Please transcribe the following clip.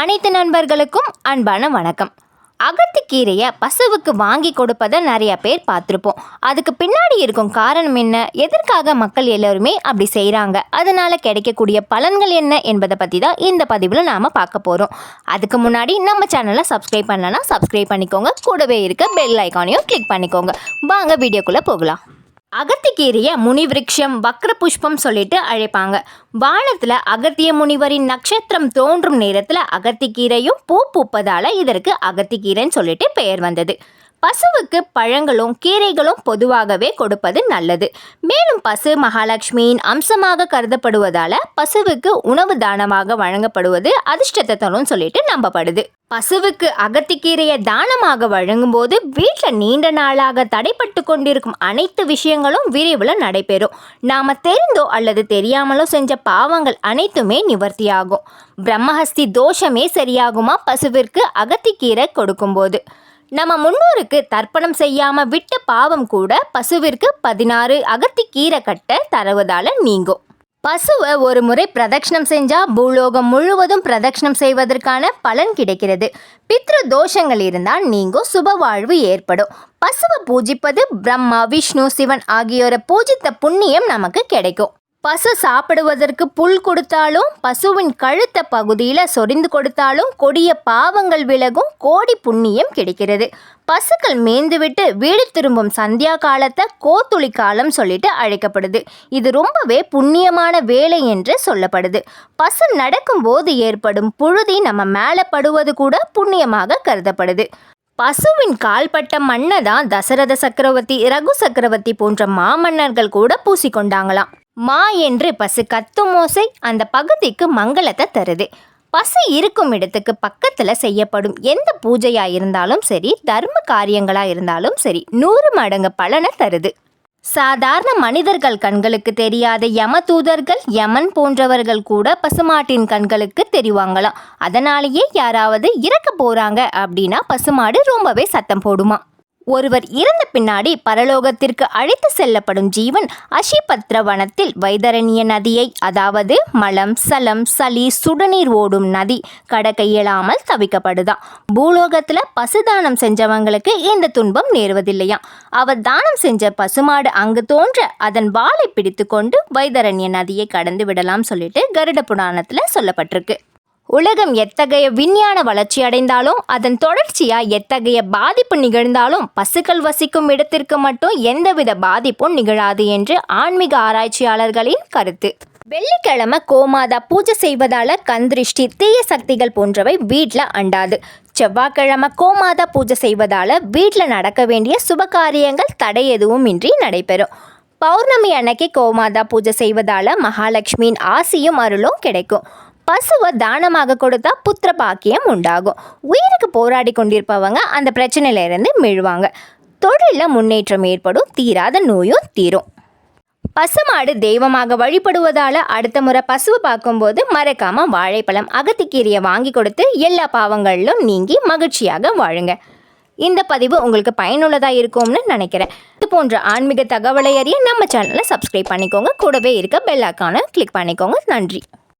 அனைத்து நண்பர்களுக்கும் அன்பான வணக்கம். அகத்திக்கீரையை பசுவுக்கு வாங்கி கொடுப்பதை நிறைய பேர் பார்த்துருப்போம். அதுக்கு பின்னாடி இருக்கும் காரணம் என்ன? எதற்காக மக்கள் எல்லோருமே அப்படி செய்கிறாங்க அதனால் கிடைக்கக்கூடிய பலன்கள் என்ன என்பதை பற்றி தான் இந்த பதிவில் நாம் பார்க்க போகிறோம் அதுக்கு முன்னாடி நம்ம சேனலை சப்ஸ்கிரைப் பண்ணலன்னா சப்ஸ்கிரைப் பண்ணிக்கோங்க. கூடவே இருக்க பெல் ஐக்கானையும் கிளிக் பண்ணிக்கோங்க. வாங்க வீடியோக்குள்ளே போகலாம். அகத்திக்கீரையை முனிவிருட்சம் வக்ர புஷ்பம் சொல்லிட்டு அழைப்பாங்க. வானத்தில் அகத்திய முனிவரின் நட்சத்திரம் தோன்றும் நேரத்தில் அகத்திக்கீரையும் பூ பூப்பதால் இதற்கு அகத்திக்கீரைன்னு சொல்லிட்டு பெயர் வந்தது. பசுவுக்கு பழங்களும் கீரைகளும் பொதுவாகவே கொடுப்பது நல்லது. மேலும் பசு மகாலட்சுமியின் அம்சமாக கருதப்படுவதால பசுவுக்கு உணவு தானமாக வழங்கப்படுவது அதிர்ஷ்டத்தை தரும் சொல்லிட்டு நம்பப்படுது. பசுவுக்கு அகத்திக்கீரையை தானமாக வழங்கும்போது வீட்டில் நீண்ட நாளாக தடைப்பட்டு கொண்டிருக்கும் அனைத்து விஷயங்களும் விரைவில் நடைபெறும். நாம் தெரிந்தோ அல்லது தெரியாமலோ செஞ்ச பாவங்கள் அனைத்துமே நிவர்த்தியாகும். பிரம்மஹஸ்தி தோஷமே சரியாகுமா பசுவிற்கு அகத்திக்கீரை கொடுக்கும்போது? நம்ம முன்னோருக்கு தர்ப்பணம் செய்யாமல் விட்ட பாவம் கூட பசுவிற்கு பதினாறு அகத்தி கீரை கட்ட தருவதால் நீங்கும். பசுவை ஒரு முறை பிரதட்சணம் செஞ்சால் பூலோகம் முழுவதும் பிரதட்சணம் செய்வதற்கான பலன் கிடைக்கிறது. பித்ரு தோஷங்கள் இருந்தால் நீங்கும் சுப வாழ்வு ஏற்படும். பசுவை பூஜிப்பது பிரம்மா விஷ்ணு சிவன் ஆகியோரை பூஜித்த புண்ணியம் நமக்கு கிடைக்கும். பசு சாப்பிடுவதற்கு புல் கொடுத்தாலும் பசுவின் கழுத்த பகுதியில் சொரிந்து கொடுத்தாலும் கொடிய பாவங்கள் விலகும் கோடி புண்ணியம் கிடைக்கிறது. பசுக்கள் மேய்ந்துவிட்டு வீடு திரும்பும் சந்தியா காலத்தை கோத்துளி காலம் சொல்லிட்டு அழைக்கப்படுது. இது ரொம்பவே புண்ணியமான வேலை என்று சொல்லப்படுது. பசு நடக்கும்போது ஏற்படும் புழுதி நம்ம மேலே படுவது கூட புண்ணியமாக கருதப்படுது. பசுவின் கால்பட்ட மண்ணை தான் தசரத சக்கரவர்த்தி ரகு சக்கரவர்த்தி போன்ற மாமன்னர்கள் கூட பூசிக்கொண்டாங்களாம். மா என்று பசு கத்தும் ஓசை அந்த பகுதிக்கு மங்களத்தை தருது. பசு இருக்கும் இடத்துக்கு பக்கத்தில் செய்யப்படும் எந்த பூஜையாக இருந்தாலும் சரி தர்ம காரியங்களாக இருந்தாலும் சரி நூறு மடங்கு பலனை தருது. சாதாரண மனிதர்கள் கண்களுக்கு தெரியாத யம தூதர்கள் யமன் போன்றவர்கள் கூட பசுமாட்டின் கண்களுக்கு தெரிவாங்களாம். அதனாலேயே யாராவது இறக்க போகிறாங்க அப்படின்னா பசுமாடு ரொம்பவே சத்தம் போடுமா. ஒருவர் இறந்த பின்னாடி பரலோகத்திற்கு அழைத்து செல்லப்படும் ஜீவன் அஷிபத்ர வனத்தில் வைதரணிய நதியை அதாவது மலம் சலம் சளி சுடுநீர் ஓடும் நதி கடக்க இயலாமல் தவிக்கப்படுதான் பூலோகத்தில் பசுதானம் செஞ்சவங்களுக்கு இந்த துன்பம் நேருவதில்லையா? அவர் தானம் செஞ்ச பசுமாடு அங்கு தோன்ற அதன் வாளை பிடித்து கொண்டு வைதரண்ய நதியை கடந்து விடலாம் சொல்லிட்டு கருட புராணத்தில் சொல்லப்பட்டிருக்கு. உலகம் எத்தகைய விஞ்ஞான வளர்ச்சி அடைந்தாலும் அதன் தொடர்ச்சியா எத்தகைய பாதிப்பு நிகழ்ந்தாலும் பசுக்கள் வசிக்கும் இடத்திற்கு மட்டும் எந்தவித பாதிப்பும் நிகழாது என்று ஆன்மீக ஆராய்ச்சியாளர்களின் கருத்து. வெள்ளிக்கிழமை கோமாதா பூஜை செய்வதால கந்திருஷ்டி தீய சக்திகள் போன்றவை வீட்டில் அண்டாது. செவ்வாய்க்கிழமை கோமாதா பூஜை செய்வதால வீட்டில் நடக்க வேண்டிய சுப காரியங்கள் தடை எதுவும் இன்றி நடைபெறும். பௌர்ணமி அன்னைக்கு கோமாதா பூஜை செய்வதால மகாலட்சுமியின் ஆசியும் அருளும் கிடைக்கும். பசுவை தானமாக கொடுத்தா புத்திர பாக்கியம் உண்டாகும். உயிருக்கு போராடி கொண்டிருப்பவங்க அந்த பிரச்சனையிலேருந்து மீழ்வாங்க. தொழிலில் முன்னேற்றம் ஏற்படும் தீராத நோயும் தீரும். பசுமாடு தெய்வமாக வழிபடுவதால் அடுத்த முறை பசுவை பார்க்கும்போது மறக்காமல் வாழைப்பழம் அகத்திக்கீரையை வாங்கி கொடுத்து எல்லா பாவங்களிலும் நீங்கி மகிழ்ச்சியாக வாழுங்க. இந்த பதிவு உங்களுக்கு பயனுள்ளதாக இருக்கும்னு நினைக்கிறேன். இது போன்ற ஆன்மீக தகவலை அறிய நம்ம சேனலை சப்ஸ்கிரைப் பண்ணிக்கோங்க. கூடவே இருக்க பெல் ஐக்கானை கிளிக் பண்ணிக்கோங்க. நன்றி.